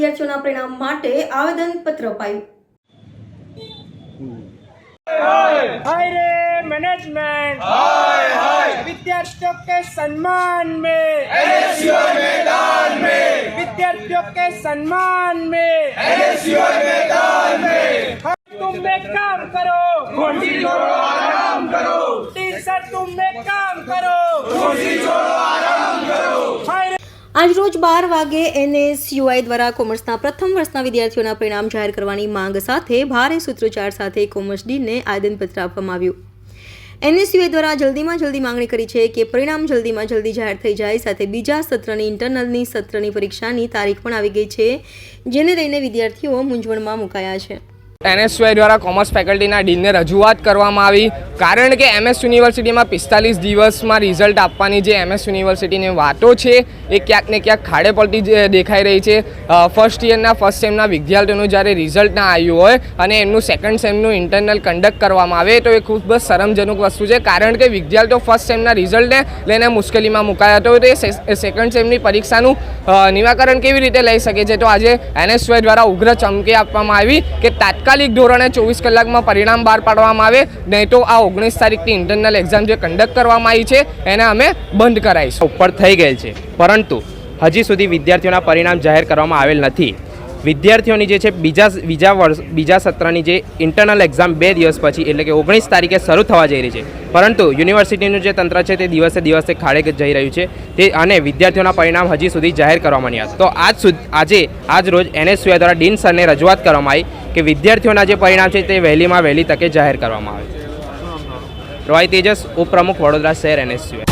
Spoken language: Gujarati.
વિદ્યાર્થીઓના પરિણામ માટે આવેદનપત્ર અપાયું हाय रे मैनेजमेंट हाय हाय विद्यार्थियों के सम्मान में मैदान में विद्यार्थियों के सम्मान में मैदान में तुम में काम करो घोटी छोड़ो आराम करो टीचर तुम में काम करो આજરોજ બાર વાગે એનએસયુઆઈ દ્વારા કોમર્સના પ્રથમ વર્ષના વિદ્યાર્થીઓના પરિણામ જાહેર કરવાની માંગ સાથે ભારે સૂત્રોચ્ચાર સાથે કોમર્સ ડીનને આવેદનપત્ર આપવામાં આવ્યું. એનએસયુઆઈ દ્વારા જલ્દીમાં જલ્દી માંગણી કરી છે કે પરિણામ જલ્દીમાં જલ્દી જાહેર થઈ જાય, સાથે બીજા સત્રની ઇન્ટરનલની સત્રની પરીક્ષાની તારીખ પણ આવી ગઈ છે, જેને લઈને વિદ્યાર્થીઓ મૂંઝવણમાં મુકાયા છે. એનએસયુઆઈ દ્વારા કોમર્સ ફેકલ્ટીના ડીનને રજૂઆત કરવામાં આવી. કારણ કે એમએસ યુનિવર્સિટીમાં પિસ્તાલીસ દિવસમાં રિઝલ્ટ આપવાની જે એમએસ યુનિવર્સિટીની વાતો છે, એ ક્યાંક ને ક્યાંક ખાડે પડતી દેખાઈ રહી છે. ફર્સ્ટ યરના ફર્સ્ટ સેમના વિદ્યાર્થીઓનું જ્યારે રિઝલ્ટ ના આવ્યું હોય અને એમનું સેકન્ડ સેમનું ઇન્ટરનલ કન્ડક્ટ કરવામાં આવે, તો એ ખૂબ જ શરમજનક વસ્તુ છે. કારણ કે વિદ્યાર્થીઓ ફર્સ્ટ સેમના રિઝલ્ટને લઈને મુશ્કેલીમાં મુકાયા તો તે સેકન્ડ સેમની પરીક્ષાનું નિરાકરણ કેવી રીતે લઈ શકે છે? તો આજે એનએસયુઆઈ દ્વારા ઉગ્ર ચમકી આપવામાં આવી કે તાત્કાલિક ધોરણે ચોવીસ કલાકમાં પરિણામ બહાર પાડવામાં આવે. નહીં તો આ ઓગણીસ તારીખની ઇન્ટરનલ એક્ઝામ જે કન્ડક્ટ કરવામાં આવી છે, એને અમે બંધ કરાવીશું. ઉપર થઈ ગયેલ છે. પરંતુ હજી સુધી વિદ્યાર્થીઓના પરિણામ જાહેર કરવામાં આવેલ નથી. વિદ્યાર્થીઓની જે છે બીજા બીજા વર્ષ, બીજા સત્રની જે ઇન્ટરનલ એક્ઝામ બે દિવસ પછી, એટલે કે ઓગણીસ તારીખે શરૂ થવા જઈ રહી છે. પરંતુ યુનિવર્સિટીનું જે તંત્ર છે તે દિવસે દિવસે ખાડે જઈ રહ્યું છે. તે અને વિદ્યાર્થીઓના પરિણામ હજી સુધી જાહેર કરવામાં નહીં આવ્યા તો આજ સુધી, આજે, આજ રોજ એનએસયુઆઈ દ્વારા ડીન સરને રજૂઆત કરવામાં આવી. કે વિદ્યાર્થીઓના જે પરિણામ છે તે વહેલીમાં વહેલી તકે જાહેર કરવામાં આવે. રોય તેજસ, ઉપપ્રમુખ વડોદરા શહેર એનએસયુઆઈ